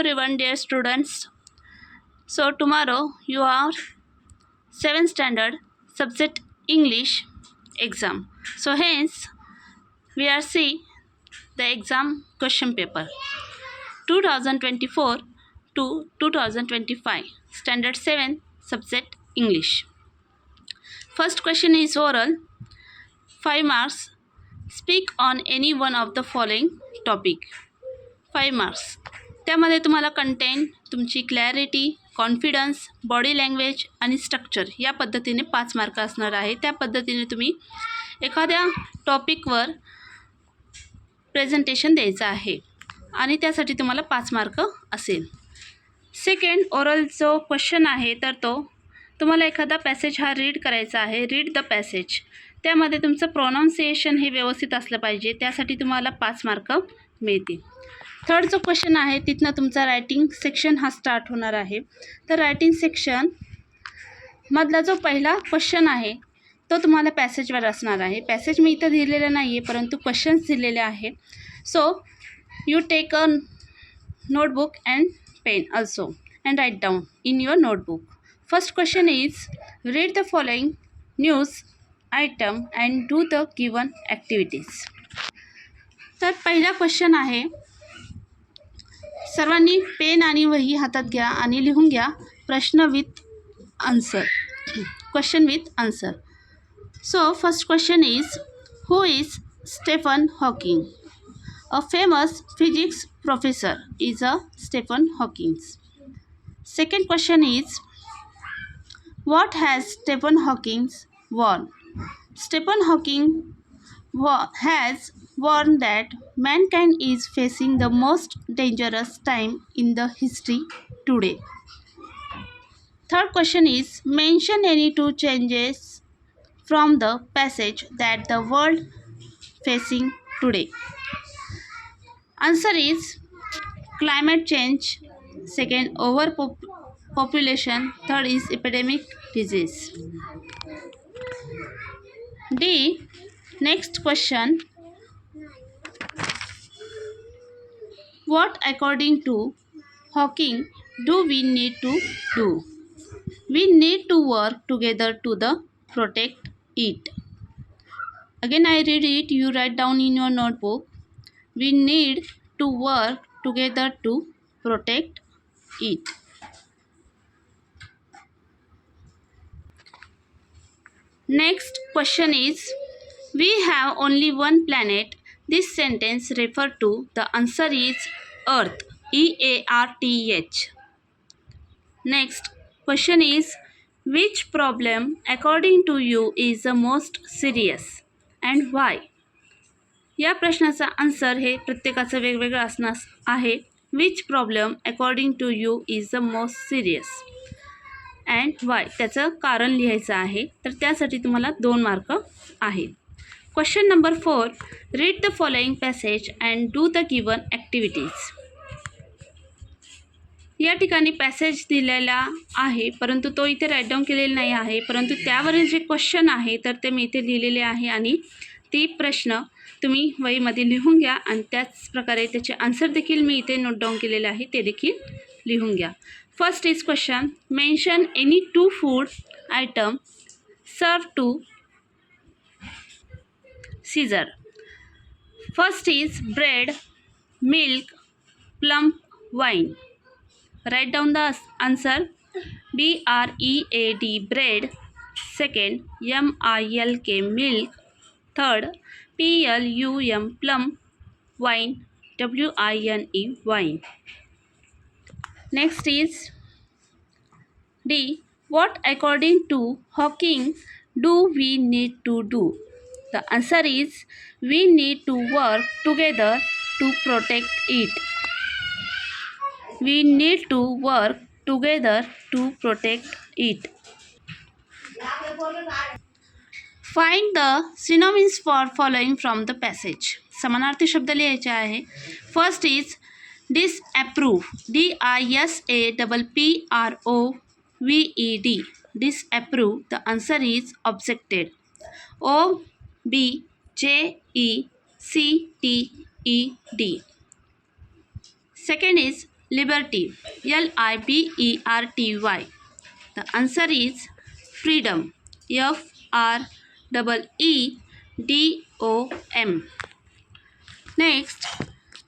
everyone dear students. So tomorrow you are 7th standard subject English exam. So hence we are see the exam question paper 2024 to 2025 standard 7 subject English. First question is oral 5 marks speak on any one of the following topic 5 marks त्यामध्ये तुम्हाला content तुमची clarity confidence body language आणि structure या पद्धतीने पाच mark असणार आहे. त्या पद्धतीने तुम्ही एखाद्या टॉपिकवर प्रेझेंटेशन द्यायचं आहे आणि त्यासाठी तुम्हाला पाच मार्क असेल. सेकंड ओरल जो क्वेश्चन आहे तर तो तुम्हाला एखादा पॅसेज हा रीड करायचा आहे. रीड द पॅसेज त्यामध्ये तुमचं प्रोनाऊन्सिएशन हे व्यवस्थित असलं पाहिजे. त्यासाठी तुम्हाला पाच मार्क मिळतील. थर्ड जो क्वेश्चन आहे तिथनं तुमचा रायटिंग सेक्शन हा स्टार्ट होणार आहे. तर रायटिंग सेक्शन मधला जो पहिला क्वेश्चन आहे तो तुम्हाला पॅसेजवर असणार आहे. पॅसेज मी इथं दिलेला नाही आहे परंतु क्वेश्चन्स दिलेले आहे. So you take a notebook and pen also and write down in your notebook first question is read the following news item and do the given activities तर पहिला क्वेश्चन आहे सर्वांनी पेन आणि वही हातात घ्या आणि लिहून घ्या. प्रश्न with answer question with answer so first question is who is Stephen Hawking a famous physics professor is a Stephen Hawking's second question is what has Stephen Hawking won? Stephen Hawking wa- has warned that mankind is facing the most dangerous time in the history today. Third question is mention any two changes from the passage that the world facing today. Answer is climate change, second overpopulation, third is epidemic disease. D. Next question. What, according to Hawking, do we need to do? We need to work together to the protect it. Again, I read it. You write down in your notebook. We need to work together to protect it. Next question is We have only one planet. This sentence refer to the answer is earth E A R T H next question is which problem according to you is the most serious and why या प्रश्नाचा answer हे प्रत्येकाचं वेगवेगळं असणार आहे. Which problem according to you is the most serious and why त्याचं कारण लिहायचं आहे. तर त्यासाठी तुम्हाला दोन मार्क आहेत. Question number four read the following passage and do the given activities या ठिकाणी पॅसेज दिलेला आहे परंतु तो इथे राईट डाऊन केलेला नाही आहे. परंतु त्यावरील जे क्वेश्चन आहे तर ते मी इथे लिहिलेले आहे आणि ती प्रश्न तुम्ही वहीमध्ये लिहून घ्या आणि त्याच प्रकारे त्याचे आन्सर देखील मी इथे नोट डाऊन केलेले आहे ते देखील लिहून घ्या. First is question mention any two food item सर्व two scissor. First is bread, milk, plum, wine. Write down the answer B R E A D bread. Second, M I L K milk. Third, P L U M plum. Wine, W I N E wine. Next is D. What according to Hawking do we need to do? the answer is we need to work together to protect it we need to work together to protect it. Find the synonyms for following from the passage. समानार्थी शब्द लिहायचे आहे first is disapprove D I S A double P R O V E D disapprove the answer is objected oh B J E C T E D. Second is liberty. L I B E R T Y. The answer is freedom. F R double E D O M. Next,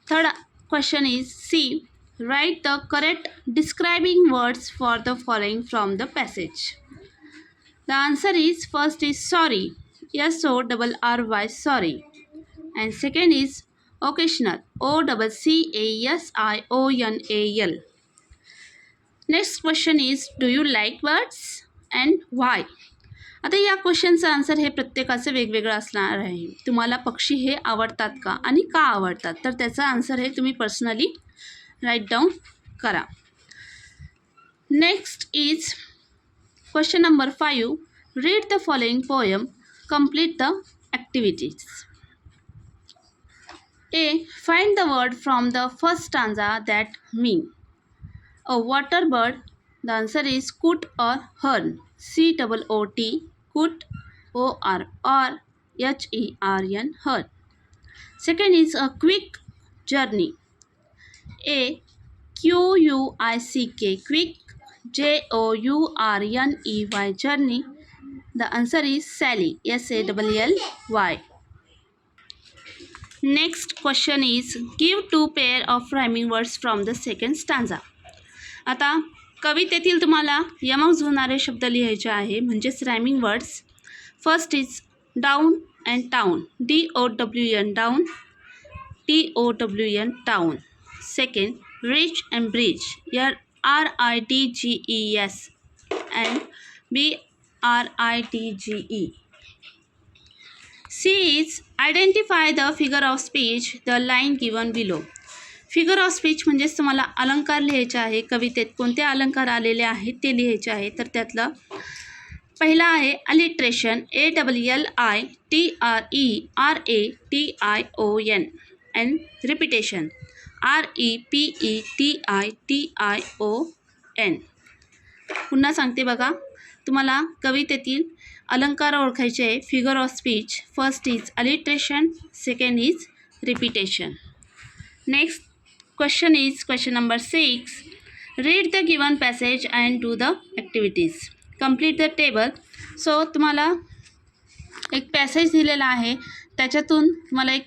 third question is C. Write the correct describing words for the following from the passage. The answer is first is sorry, S O double R Y sorry and second is occasional O double C A S I O N A L. Next question is do you like birds? And why? आता या क्वेश्चनचं answer हे प्रत्येकाचं वेगवेगळं असणार आहे. तुम्हाला पक्षी हे आवडतात का आणि का आवडतात? तर त्याचा आन्सर हे तुम्ही पर्सनली राईट डाऊन करा. Next is question number five read the following poem complete the activities. A. Find the word from the first stanza that mean. A water bird. The answer is coot or hern. C double O T coot O R or H E R N hern. Second is a quick journey. A Q U I C K quick J O U R N E Y journey. The answer is Sally. S A W L Y. Next question is give two pair of rhyming words from the second stanza. आता कवितेतील तुम्हाला यमक जुळणारे शब्द लिहायचे आहे म्हणजेच rhyming words first is down and town D O W N down T O W N town second rich and bridge R R I D G E S and B R I T G E C is identify the figure of speech the line given below figure of speech म्हणजेच तुम्हाला अलंकार लिहायचे आहे कवितेत कोणते अलंकार आलेले आहेत ते लिहायचे आहे. तर त्यातलं पहिला आहे alliteration A W L I T R E R A T I O N and repetition R E P E T I T I O N पुन्हा सांगते बघा. तुम्हाला कवितेतील अलंकार ओळखायचे आहे. Figure of speech first is alliteration second is repetition next question is question number six read the given passage and do the activities complete the table so तुम्हाला एक पॅसेज दिलेला आहे. त्याच्यातून तुम्हाला एक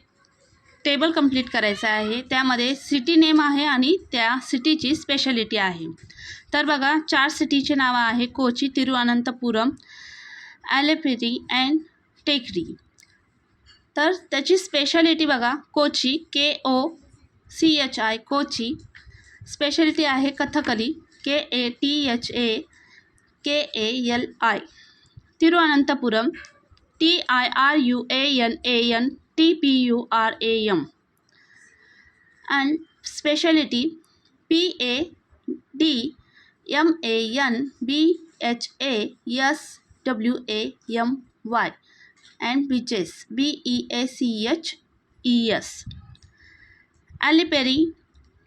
टेबल कंप्लीट करायचं आहे. त्यामध्ये सिटी नेम आहे आणि त्या सिटीची स्पेशालिटी आहे. तर बघा चार सिटीचे नावं आहे कोची तिरुअनंतपुरम ॲलेपिरी अँड टेकडी तर त्याची स्पेशालिटी बघा Kochi K O C H I Kochi. Speciality आहे Kathakali K A T H A K A L I Thiruvananthapuram T I R U A N A N T P U R A M and speciality P A D M A N B H A S W A M Y and beaches B E A C H E S. Aliperi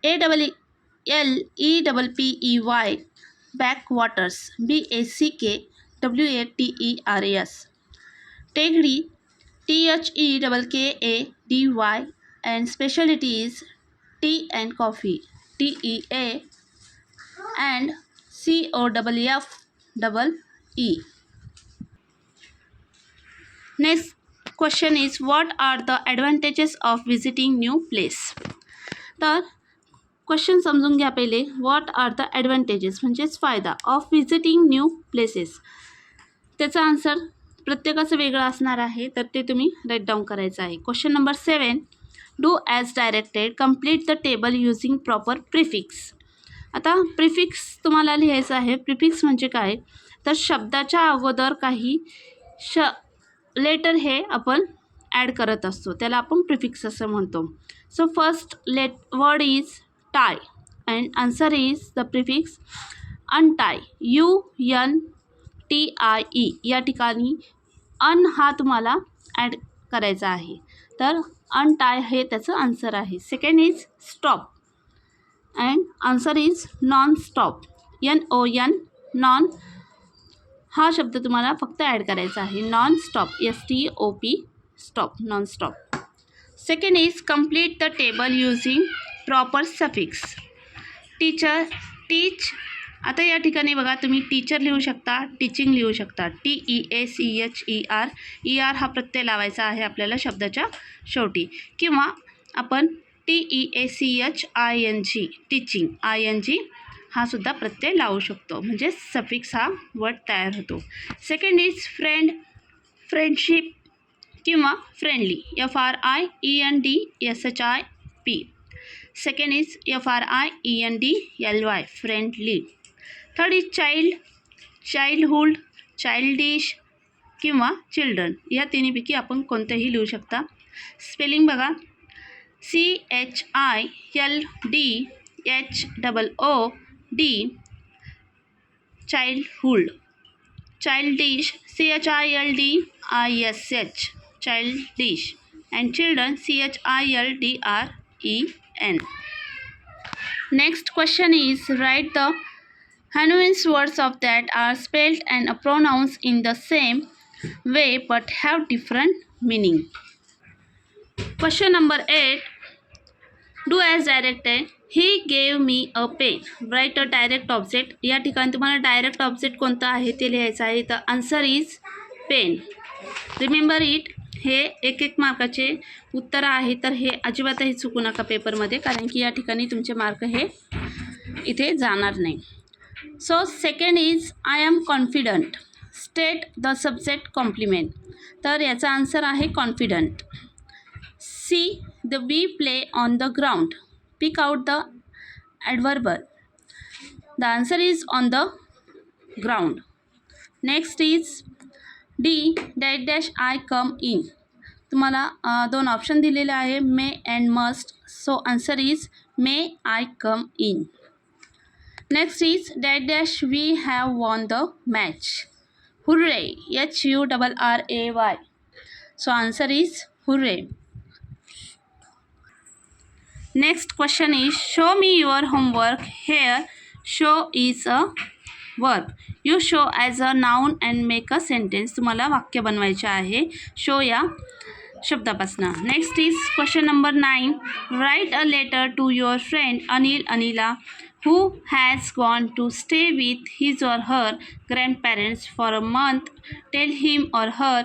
A W L E W P E Y backwaters B A C K W A T E R A S. Tegri T H E W K A D Y and specialty is tea and coffee T E A and C O double F double E next question is what are the advantages of visiting new place तर question समजून घ्या पहिले. What are the advantages म्हणजेच फायदा. Of visiting new places त्याचा answer प्रत्येकाचं वेगळं असणार आहे तर ते तुम्ही राईट डाऊन करायचं आहे. Question number seven do as directed complete the table using proper prefix आता प्रिफिक्स तुम्हाला लिहायचं आहे. प्रिफिक्स म्हणजे काय? तर शब्दाच्या अगोदर काही श लेटर हे आपण ॲड करत असतो. त्याला आपण प्रिफिक्स असं म्हणतो. So first let word is tie and answer is the prefix untie U N T I E या ठिकाणी अन हा तुम्हाला ॲड करायचा आहे. तर अनटाय हे त्याचं आन्सर आहे. Second is stop and answer is non stop. N O N non. हा शब्द तुम्हाला फक्त ॲड करायचा आहे. Non stop. S T O P stop. Non stop. Second is complete the table using proper suffix teacher teach आता या ठिकाणी बघा तुम्ही टीचर लिहू शकता टीचिंग लिहू शकता. T E A C H E R E R हा प्रत्यय लावायचा आहे आपल्याला शब्दाच्या शेवटी. किंवा आपण T E A C H I N G teaching I N G हा सुद्धा प्रत्यय लावू शकतो. म्हणजे सफिक्स हा वर्ड तयार होतो. सेकंड इज फ्रेंड फ्रेंडशिप किंवा friendly F R I E N D S H I P second is F R I E N D L Y friendly third is child childhood childish किंवा children या तिन्हीपैकी आपण कोणतंही लिहू शकता. Spelling बघा. C H I L D H double O D. Childhood. Childish. C h i l d i s h. Childish. And children c h i l d r e n. Next question is write the Hanuins words of that are spelled and pronounced in the same way but have different meaning. Question number 8 Do as directed. He gave me a pen write a direct object या ठिकाणी तुम्हाला direct object कोणतं आहे ते लिहायचं आहे. तर answer is pen remember it हे एक एक मार्काचे उत्तर आहे. तर हे अजिबातही चुकू नका पेपरमध्ये. कारण की या ठिकाणी तुमचे मार्क हे इथे जाणार नाही. So second is I am confident state the subject complement तर याचा आन्सर आहे confident see the bee play on the ground pick out the adverb the answer is on the ground next is D dash dash I come in तुम्हाला अ, दोन option दिलेले आहे. May and must so answer is may I come in next is dash dash we have won the match hurray H U double R A Y so answer is hurray next question is show me your homework here show is a verb you show as a noun and make a sentence तुम्हाला वाक्य बनवायचे आहे. Show या शब्दापासनं. Next is question number nine write a letter to your friend Anil Anila who has gone to stay with his or her grand parents for a month tell him or her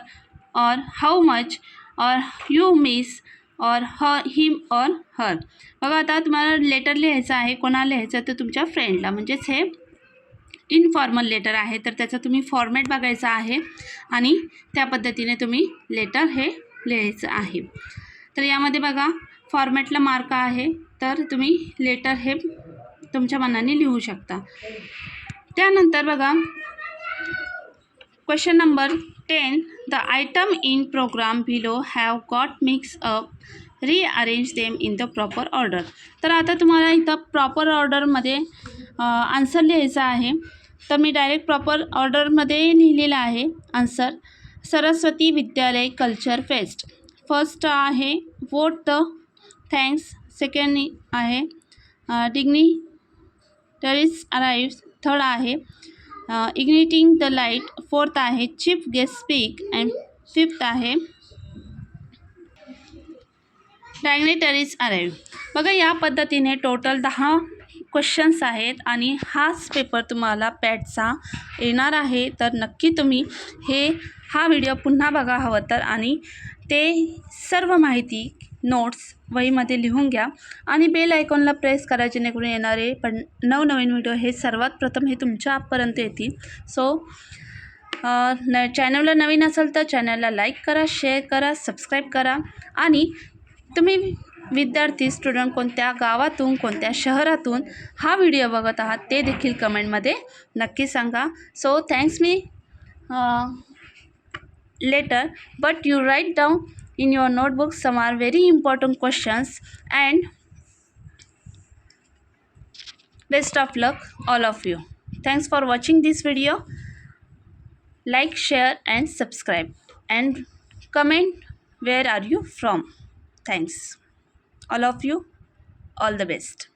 or how much or you miss or her him और हर बघा आता तुम्हाला letter लिहायचं आहे कोणाला लिहायचं तर तुमच्या फ्रेंडला म्हणजेच हे इनफॉर्मल लेटर आहे. तर त्याचा तुम्ही फॉर्मॅट बघायचा आहे आणि त्या पद्धतीने तुम्ही लेटर हे लिहायचं आहे. तर यामध्ये बघा फॉर्मॅटला मार्क आहे तर तुम्ही लेटर हे तुमच्या मनाने लिहू शकता. त्यानंतर बघा question number ten the item in programme below have got mix up rearrange them in the proper order तर आता तुम्हाला इथं प्रॉपर ऑर्डरमध्ये आन्सर लिहायचा आहे. तर मी डायरेक्ट प्रॉपर ऑर्डरमध्ये लिहिलेलं आहे. Answer Saraswati Vidyalaya culture fest first आहे वोट द थँक्स सेकंड आहे डिग्नी टेरिस अराईव्स थर्ड आहे इग्निटिंग द लाइट फोर्थ आहे chief guest speak and fifth आहे डायग्नेटरीज अरेव्ह बघा या पद्धतीने टोटल दहा क्वेश्चन्स आहेत आणि हाच पेपर तुम्हाला पॅटचा येणार आहे. तर नक्की तुम्ही हे हा व्हिडिओ पुन्हा बघा हवं तर. आणि ते सर्व माहिती नोट्स वहीमध्ये लिहून घ्या आणि बेल आयकॉनला प्रेस करा जेणेकरून येणारे पण नवनवीन व्हिडिओ हे सर्वात प्रथम हे तुमच्या आपपर्यंत येतील. सो न चॅनलला नवीन असेल तर चॅनलला लाईक करा शेअर करा सबस्क्राईब करा आणि तुम्ही विद्यार्थी स्टुडंट कोणत्या गावातून कोणत्या शहरातून हा व्हिडिओ बघत आहात ते देखील कमेंटमध्ये नक्की सांगा. So thanks me later but you write down in your notebook some are very important questions and best of luck all of you. Thanks for watching this video. Like share and subscribe. And comment where are you from? Thanks. All of you all the best